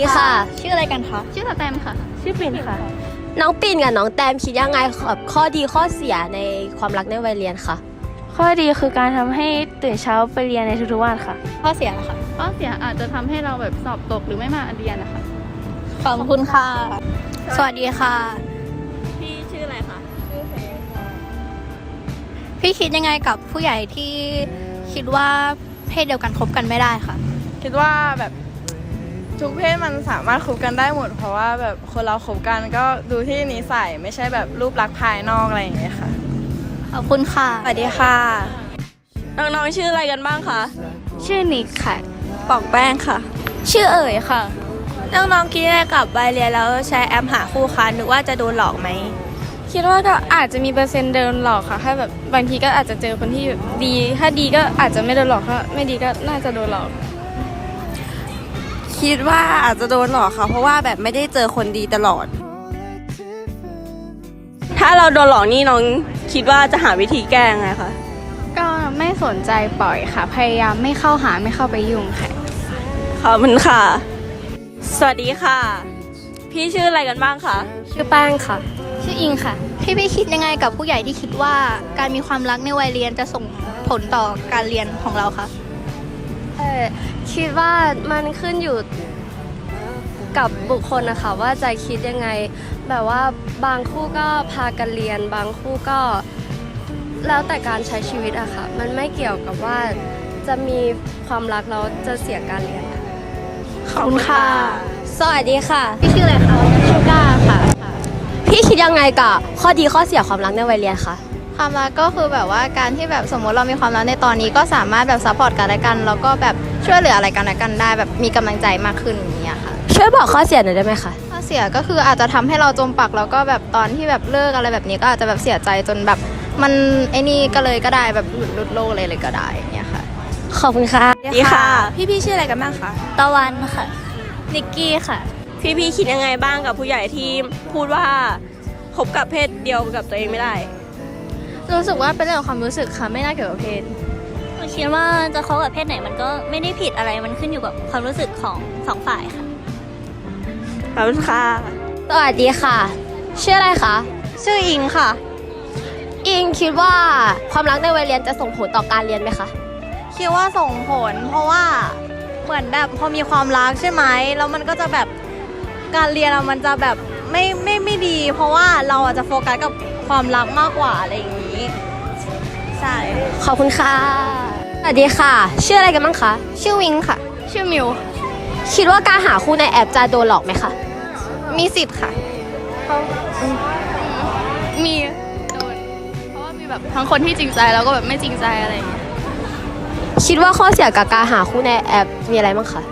ดีค่ะ ชื่ออะไรกันคะ ชื่อสแตมค่ะ ชื่อปิ่นค่ะ น้องปิ่นกับน้องแตมคิดยังไงกับข้อดีข้อเสียในความรักในวัยเรียนคะข้อดีคือการทำให้ตื่นเช้าไปเรียนในทุกๆวันค่ะ ข้อเสียนะคะข้อเสียอาจจะทำให้เราแบบสอบตกหรือไม่มาเรียนนะคะขอบคุณค่ะ สวัสดีค่ะ พี่ชื่ออะไรคะพี่คิดยังไงกับผู้ใหญ่ที่คิดว่าเพศเดียวกันคบกันไม่ได้ค่ะ คิดว่าแบบ ทุกเพศมันสามารถคบกันได้หมด เพราะว่าแบบคนเราคบกันก็ดูที่นิสัยไม่ใช่แบบรูปลักษณ์ภายนอกอะไรอย่างเงี้ยค่ะ ขอบคุณค่ะ สวัสดีค่ะ น้องๆชื่ออะไรกันบ้างคะ ชื่อนิกค่ะ ปอกแป้งค่ะ ชื่อเอ๋ยค่ะ น้องๆคิดยังไงกับวัยเรียนแล้วใช้แอปหาคู่คะนึกว่าจะโดนหลอกไหม คิดว่าก็อาจจะมีเปอร์เซ็นต์เดินหลอกค่ะ ถ้าแบบบางทีก็อาจจะเจอคนที่ดี ถ้าดีก็อาจจะไม่โดนหลอกถ้าไม่ดีก็น่าจะโดนหลอก คิดว่าอาจจะโดนหลอกค่ะ เพราะว่าแบบไม่ได้เจอคนดีตลอด ถ้าเราโดนหลอกนี่น้องคิดว่าจะหาวิธีแก้ยังไงคะก็ไม่สนใจปล่อยค่ะ พยายามไม่เข้าหาไม่เข้าไปยุ่งค่ะขอบคุณค่ะ สวัสดีค่ะ พี่ชื่ออะไรกันบ้างคะชื่อแป้งค่ะ ชื่ออิงค่ะ พี่พี่คิดยังไงกับผู้ใหญ่ที่คิดว่าการมีความรักในวัยเรียนจะส่งผลต่อการเรียนของเราคะ เออคิดว่ามันขึ้นอยู่กับบุคคลนะคะว่าจะคิดยังไง แบบว่าบางคู่ก็พากันเรียน บางคู่ก็ แล้วแต่การใช้ชีวิตอะค่ะ มันไม่เกี่ยวกับว่าจะมีความรักแล้วจะเสียการเรียนขอบคุณค่ะ สวัสดีค่ะ พี่ชื่ออะไรคะชื่อก้าค่ะ พี่คิดยังไงกับข้อดีข้อเสียความรักในวัยเรียนคะ ความรักก็คือแบบว่าการที่แบบสมมติเรามีความรักในตอนนี้ก็สามารถแบบซัพพอร์ตกันและกันแล้วก็แบบช่วยเหลืออะไรกันและกันได้ แบบมีกำลังใจมากขึ้นอย่างเงี้ยค่ะช่วยบอกข้อเสียหน่อยได้ไหมคะข้อเสียก็คืออาจจะทำให้เราจมปักแล้วก็แบบตอนที่แบบเลิกอะไรแบบนี้ก็อาจจะแบบเสียใจจนแบบมันไอ้นี่ก็เลยก็ได้แบบหลุดหลุดโลกเลยเลยก็ได้อย่างเงี้ยค่ะ ขอบคุณค่ะดีค่ะพี่พี่ๆชื่ออะไรกันบ้างคะตะวันค่ะนิกกี้ค่ะ พี่พี่คิดยังไงบ้างกับผู้ใหญ่ที่พูดว่าคบกับเพศเดียวกับตัวเองไม่ได้ รู้สึกว่าเป็นเรื่องของความรู้สึกค่ะไม่น่าเกี่ยวกับเพศหนูคิดว่าจะคบกับเพศไหนมันก็ไม่ได้ผิดอะไรมันขึ้นอยู่กับความรู้สึกของสองฝ่ายค่ะขอบคุณค่ะสวัสดีค่ะ ชื่ออะไรคะชื่ออิงค่ะ อิงคิดว่าความรักในวัยเรียนจะส่งผลต่อการเรียนไหมคะคิดว่าส่งผล เพราะว่าเหมือนแบบพอมีความรักใช่ไหมแล้วมันก็จะแบบการเรียนอะมันจะแบบไม่ไม่ไม่ดี เพราะว่าเราอาจจะโฟกัสกับความรักมากกว่าอะไรอย่างนี้ ใช่ขอบคุณค่ะ สวัสดีค่ะ ชื่ออะไรกันบ้างคะ ชื่อวิงค่ะ ชื่อมิว คิดว่าการหาคู่ในแอปจะโดนหลอกไหมคะ มีสิทธิ์ค่ะมีโดน เพราะว่ามีแบบทั้งคนที่จริงใจแล้วก็แบบไม่จริงใจอะไรอย่างเงี้ยคิดว่าข้อเสียกับการหาคู่ในแอปมีอะไรบ้างคะ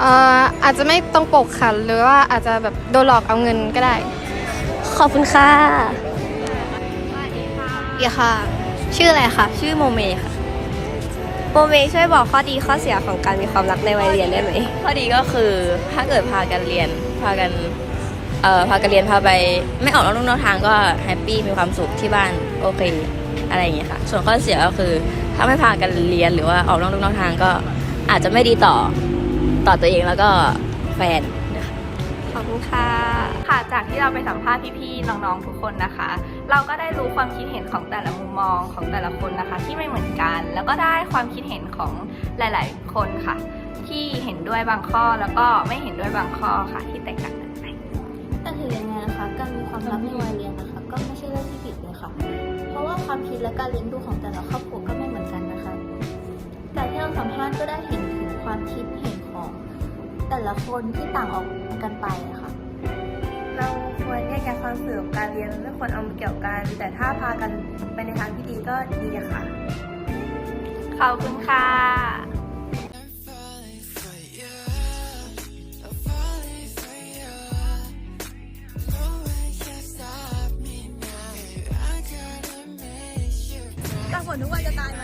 เอ่ออาจจะไม่ตรงปกค่ะ หรือว่าอาจจะแบบโดนหลอกเอาเงินก็ได้ ขอบคุณค่ะ ดีค่ะ ชื่ออะไรคะ ชื่อโมเมค่ะ โมเมช่วยบอกข้อดีข้อเสียของการมีความรักในวัยเรียนได้ไหม ข้อดีก็คือถ้าเกิดพากันเรียน พากันเอ่อพากันเรียนพาไปไม่ออกนอกลู่นอกทางก็แฮปปี้มีความสุขที่บ้านโอเคอะไรอย่างเงี้ยค่ะ ส่วนข้อเสียก็คือถ้าไม่พากันเรียนหรือว่าออกนอกลู่นอกทางก็อาจจะไม่ดีต่อต่อตัวเองแล้วก็แฟนนะคะขอบคุณค่ะ ค่ะ จากที่เราไปสัมภาษณ์พี่ๆ น้องๆ ทุกคนนะคะ เราก็ได้รู้ความคิดเห็นของแต่ละมุมมองของแต่ละคนนะคะ ที่ไม่เหมือนกัน แล้วก็ได้ความคิดเห็นของหลาย ๆ คนค่ะ ที่เห็นด้วยบางข้อแล้วก็ไม่เห็นด้วยบางข้อค่ะ ที่แตกต่างกันไปแต่ถือยังไงนะคะ การมีความรักในวัยเรียนนะคะ ก็ไม่ใช่เรื่องที่ผิดเลยค่ะ เพราะว่าความคิดและการเลี้ยงดูของแต่ละครอบครัวก็ไม่เหมือนกันนะคะแต่ที่เราสัมภาษณ์ก็ได้เห็นถึงความคิดเห็นของแต่ละคนที่ต่างออกกันไปะค่ะ ควรแยกแยะความสื่อกับการเรียนไม่ควรเอามาเกี่ยวกัน แต่ถ้าพากันไปในทางที่ดีก็ดีอะค่ะ ขอบคุณค่ะจากผลทุกวันจะตายไหม